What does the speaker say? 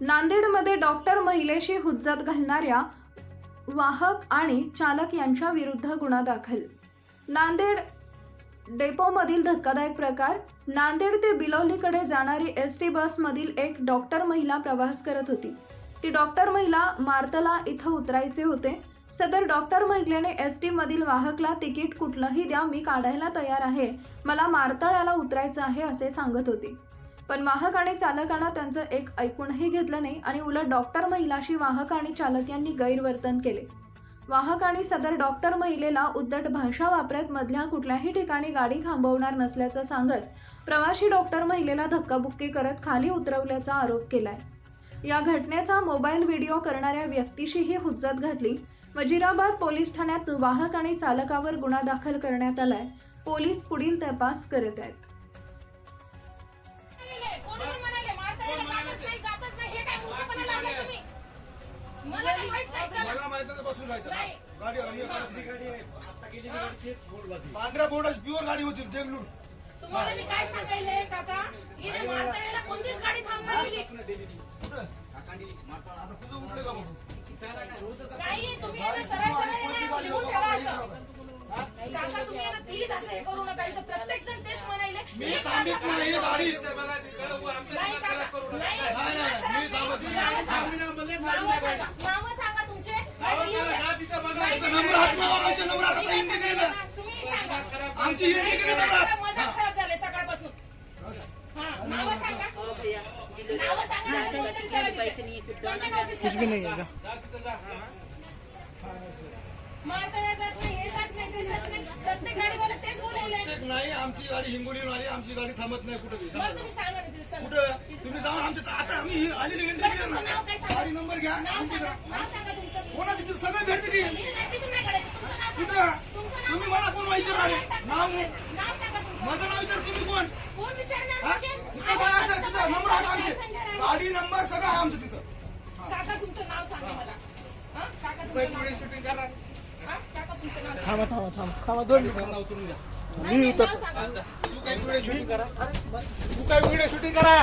नांदेडमध्ये डॉक्टर महिलेशी हुज्जत घालणाऱ्या वाहक आणि चालक यांच्या विरुद्ध गुन्हा दाखल. नांदेड डेपोमधील धक्कादायक प्रकार. नांदेड ते बिलोलीकडे जाणारी एस टी बसमधील एक डॉक्टर महिला प्रवास करत होती. ती डॉक्टर महिला मार्तला इथं उतरायचे होते. सदर डॉक्टर महिलेने एस टी मधील वाहकला तिकीट कुठलंही द्या मी काढायला तयार आहे. मला मार्तळ्याला उतरायचं आहे असे सांगत होती. पण वाहक आणि चालकानं त्यांचं एक ऐकूनही घेतलं नाही आणि उलट डॉक्टर महिलाशी वाहक आणि चालक यांनी गैरवर्तन केले. वाहक आणि सदर डॉक्टर महिलेला उद्धट भाषा वापरत मधल्या कुठल्याही ठिकाणी गाडी थांबवणार नसल्याचं सांगत प्रवाशी डॉक्टर महिलेला धक्काबुक्की करत खाली उतरवल्याचा आरोप केलाय. या घटनेचा मोबाईल व्हिडिओ करणाऱ्या व्यक्तीशीही हुज्जत घातली. वजिराबाद पोलीस ठाण्यात वाहक आणि चालकावर गुन्हा दाखल करण्यात आलाय. पोलीस पुढील तपास करत आहेत. पांढऱ्या बोर्डाची प्युअर गाडी होती देगलूर तुम्हाला मी काय सांगायले काका कोणतीच गाडी थांबवली कुठं आता तुझं उठले का मग नाही तुम्ही याला सरळ सरळ याला लिहून ठेवा असं काका तुम्ही याला प्लीज असं हे करू नका इथं प्रत्येक जण तेच म्हणाले मी थांबित नाही ही गाडी नाही काका नाही नाही नाही मी थांबत नाही नावं सांगा नावं सांगा तुमचे आमच्या आता खराब झाले सकाळपासून हा नावं सांगा सांगा. कुछ भी नाही मारताना जात नाही हे जात नाही ते जात नाही प्रत्येक गाडीवाला तेच बोलायले प्रत्येक नाही आमची गाडी हिंगोलीहून आली आमची गाडी थांबत नाही कुठं मग तुम्ही सांगा ना तिथे सांगा. कुठं तुम्ही जाऊन आमच्या आता आम्ही ही आलेली इंडिकेटर तुमचं ना गाडी नंबर घ्या नाव आमची सांगा नाव सांगा तुमचं कोणाची सगळं भेटते की मी नाही तिथून विचारणार नाव. माझं नाव विचार तुम्ही कोण कोण विचारणार हा? म्हणजे? तिथं? तिथं नंबर आहेत आमचे. गाडी नंबर सगळं आहे आमचं तिथं काका तुमचं नाव सांगा मला हा? काका तुमचं नाव शूटिंग करा हा? काका तुमचं नाव सांगा. थांबा थांबा थांबा थांबा दोन उतरून नाही, नाही, नाव सांगा तू काय व्हिडिओ शूटिंग करा तू काय व्हिडिओ शूटिंग करा